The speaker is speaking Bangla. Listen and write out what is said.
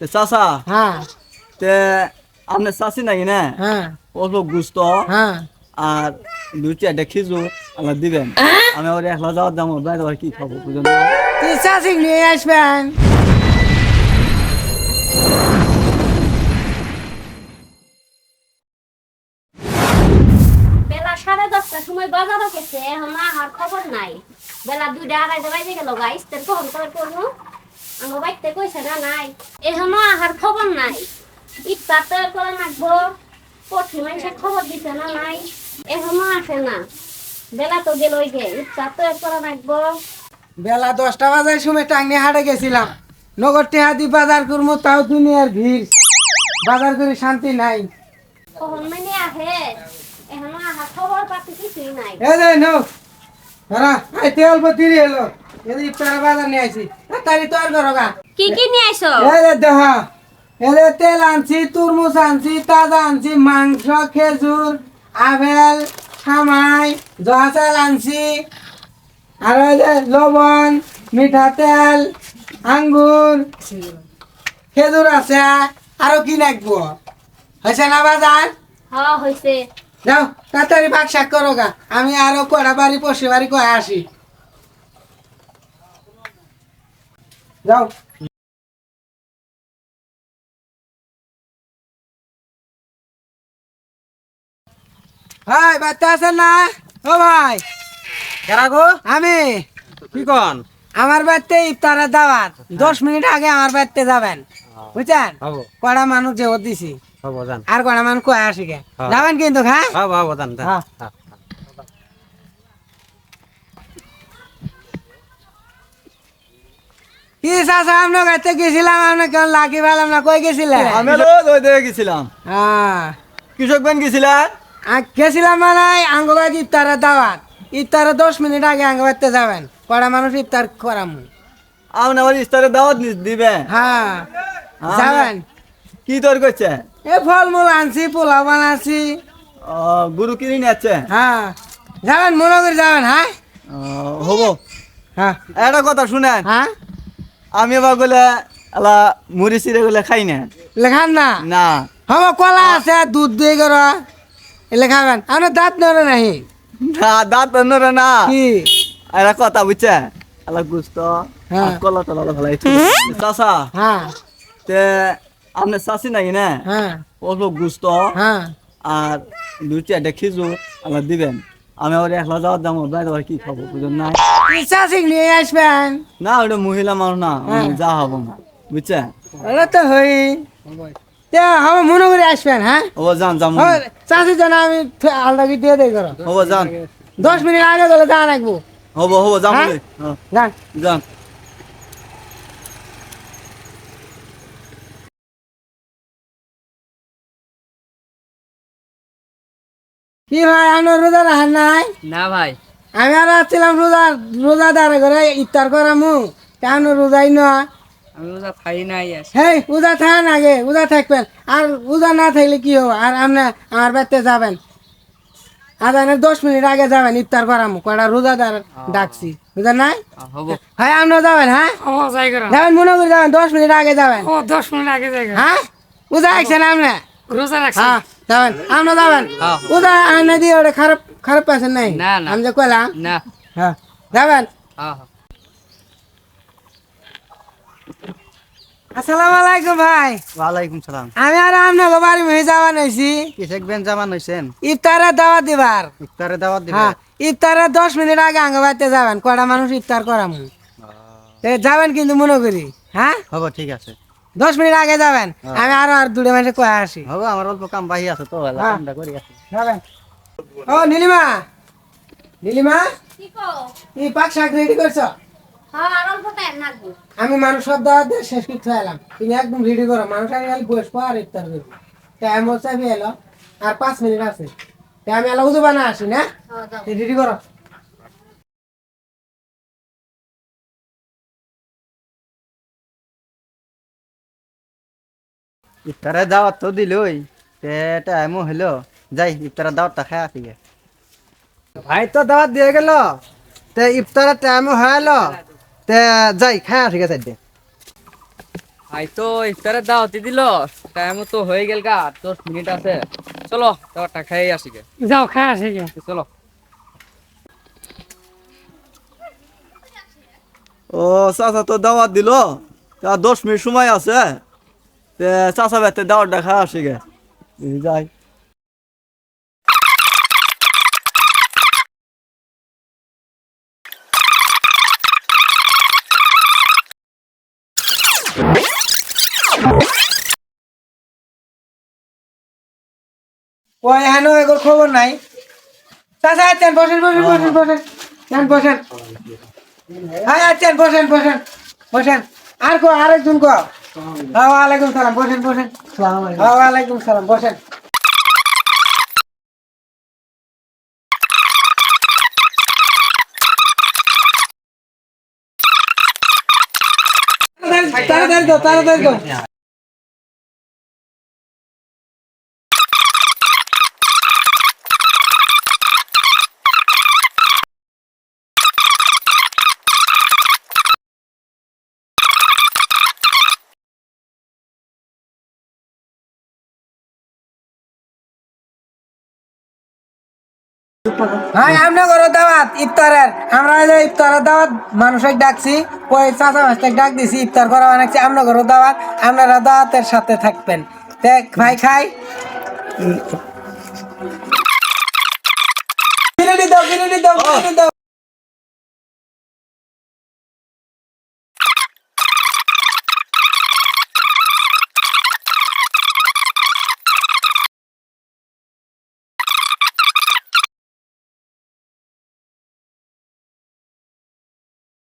তে চাচা হ্যাঁ। তে আপনি চাচি নাকি না? হ্যাঁ। অল্প গুস্ত। হ্যাঁ। আর দুই চারটা খিজু আমার দিবেন। আমি আবার একলা যাওয়ার দাম বাইরে আবার কি খাব বুঝলেন? তুই চাষিক নিয়ে আসবেন। বেলা সাড়ে দশটার সময় বাজারও গেছে এখন আর খবর নাই। বেলা দুইটা আড়াইটা বাজে গেল গাইস তোর কখন করে করব। আমার বাড়িতে কইছে না নাই। এখনও আহার খবর নাই। ইচ্ছা তো করে নাকবো মানুষের খবর দিছে না নাই। এখনও আসে না। বেলা তো গেল গে। ইচ্ছা তো করে নাকবো বেলা দশটা বাজার সময় টাঙ্গি হাটে গেছিলাম। নগর টেহাদি বাজার করব তাও দুনিয়ার ভিড়। বাজার করে শান্তি নাই। কখন মানে আহে এখনও আহার খবর পাতি কিছুই নাই। এ যে নো ধরা আইতে অল্প তিরি এলো বাজার নিয়ে আইছি। তৈরি কি কি নিয়ে আইছো? এই যে দেহ এলে তেল আনছি তুরমুজ আনছি তাজা আনছি মাংস খেজুর সামাই জহা চাল আনছি। আর লবণ মিঠা তেল আঙ্গুর খেজুর আছে। আরও কি নাকবো হয়েছে না বাজার? হ হইছে যাও তাড়াতাড়ি ভাগ শাক করো গা। আমি আরও কড়া বাড়ি পশি বাড়ি কয়ে আসি। যাও। ভাই বাচ্চা আছেন না? ও ভাই। কেরা গো? আমি। কি কন? আমার বাড়িতে ইফতারের দাওয়াত। দশ মিনিট আগে আমার বাড়িতে যাবেন। বুঝছেন? কড়া মানুষ যে দিছি। আর কড়া মানুষ কয়ে আসি হ্যাঁ। যাবেন কিন্তু হ্যাঁ। চাচা আপনার কাছে গেছিলাম আপনার কেমন লাকি পেলাম না? কই গেছিলেন আমি রোজ ওই দিকে গেছিলাম। হ্যাঁ কৃষক গেছিলাম মানে আঙ্গবাদ ইফতারের দাওয়াত। দশ মিনিট আগে আঙ্গবাদতে যাবেন। কড়া মানুষ ইফতার করাম। আপনি দাওয়াত দিবেন? হ্যাঁ যাবেন। কি তৈরি করছে? এ ফলমূল আনছি পোলাও বানাচ্ছি ও, গরু কিনে নিচ্ছে হ্যাঁ যাবেন মনে করে যাবেন হ্যাঁ? হব। হ্যাঁ একটা কথা শুনেন। হ্যাঁ আমি এবার গেলে এলা মুড়ি চিড়ে গেলে খাই না। লেখান না? না। হব কলা আছে দুধ দিয়ে করো এলে খাবেন আপনার দাঁত নড়ে নাহি? না দাঁত নরে না। কি? একটা কথা বুঝছে এলা গুস্ত। কলা টলা ভালো চাষা হ্যাঁ তে আপনি চাষি নাকি না? হ্যাঁ অল্প গুস্ত। হ্যাঁ আর দুই চারটা খিজু আমার দিবেন। আমি আবার একলা যাওয়ার দাম বাইরে কি খাব বুঝলেন না নিয়ে আসবেন? না ওটা মহিলা মানুষ না যা হব। না বুঝছে ওটা তো হই। আমার মনে করে আসবেন হ্যাঁ? ও যান যান চাষি জন আমি আলদা দিয়ে দিয়ে করো। হব যান। দশ মিনিট আগে গেলে যা রাখব। হব হব যান হ্যাঁ? হ্যাঁ, যান। যান। কি ভাই আপনার রোজা রাখার নাই? না ভাই। আমি আর আসছিলাম রোজা রোজাদার করে ইফতার করামু। কেন রোজাই না? আমি ওটা খাই নাই হেই উজা থাকেন আগে উজা থাকবেন। আর উজা না থাকলে কি হবে? আর আপনি আমার বাড়িতে যাবেন। আদানের দশ মিনিট আগে যাবেন ইফতার করামু। কটা রোজাদার ডাকছি। বুঝা নাই? হ্যাঁ আপনিও যাবেন হ্যাঁ? যাবেন মনে করে যাবেন দশ মিনিট আগে যাবেন। ও দশ মিনিট আগে যাই হ্যাঁ? উজা আসছেন আপনি? রোজা রাখছি। হ্যাঁ যাবেন। আপনি যাবেন? হ্যাঁ। আনে দিয়ে ওটা খারাপ খারাপ পাচ্ছেন নাই। না, না। আমি যে কইলাম না। হ্যাঁ যাবেন। হ্যাঁ হ্যাঁ। আসসালামু আলাইকুম ভাই। ওয়ালাইকুম সালাম। আমি আর বাড়ি যাওয়া নাইছি। দাওয়াত দিবার। ইফতারে দাওয়াত হ্যাঁ মিনিট আগে যাবেন কয়টা মানুষ ইফতার করামু। এ, যাবেন কিন্তু মনে করি হ্যাঁ? হব ঠিক আছে। দশ মিনিট আগে যাবেন। আমি আরও আর দুটো মাসে কয়ে আসি। হব আমার অল্প কাম বাহি আছে তো হ্যাঁ। কামটা করি আছে যাবেন। ও নীলিমা। নীলিমা? কি কো এই পাক শাক রেডি করছ? হ্যাঁ আর অল্প টাইম লাগবে আমি মানুষ সব দাওয়াত দিয়ে শেষ করতে এলাম। তুমি একদম রেডি করো। মানুষ আমি খালি বসবো আর ইফতার করব টাইম হচ্ছে আমি এলো। আর পাঁচ মিনিট আছে। আমি এলা উজু বানা আসি না? হ্যাঁ যাও। রেডি করো। ইফতারে দাওয়াত তো দিলই। তে টাইমও হলো। যাই ইফতারের দাওয়াতটা খাই আসি গে। ভাই তো দাওয়াত দিয়ে গেল? তে ইফতারের টাইম হয়ে এলো তে যাই খাই আসি গেছে ভাই তো ইফতারের দাওয়াতি দিল। টাইম তো হয়ে গেল গা দশ মিনিট আছে। চলো দাওয়াতটা খাই আসি গে। যাও খাই আসি গে। চলো। ও চাচা তো দাওয়াত দিল? তা দশ মিনিট সময় আছে। তে চাচা বেতে দাওয়াত দেখা আসি গে। যাই। ওই এখানে এগুলো খবর নাই। চাচা আচ্ছেন বসেন বসেন বসেন বসেন। যান বসেন। হ্যাঁ আচ্ছেন বসেন বসেন। বসেন। আর কো আরেকজন কো। হ্যাঁ ওয়ালাইকুম সালাম বসেন বসেন। হ্যাঁ ওয়ালাইকুম সালাম বসেন। তাড়াতাড়ি দাও তাড়াতাড়ি দাও। হ্যাঁ আমরা করো দাওয়াত ইফতারের। আমরা যে ইফতারের দাওয়াত মানুষের ডাকছি ওই চাচা মাস্টার ডাক দিছি ইফতার করা অনেকছি আমরা ঘরও দাওয়াত আপনারা দাওয়াতের সাথে থাকবেন। দেখ ভাই খাই। দাও দাও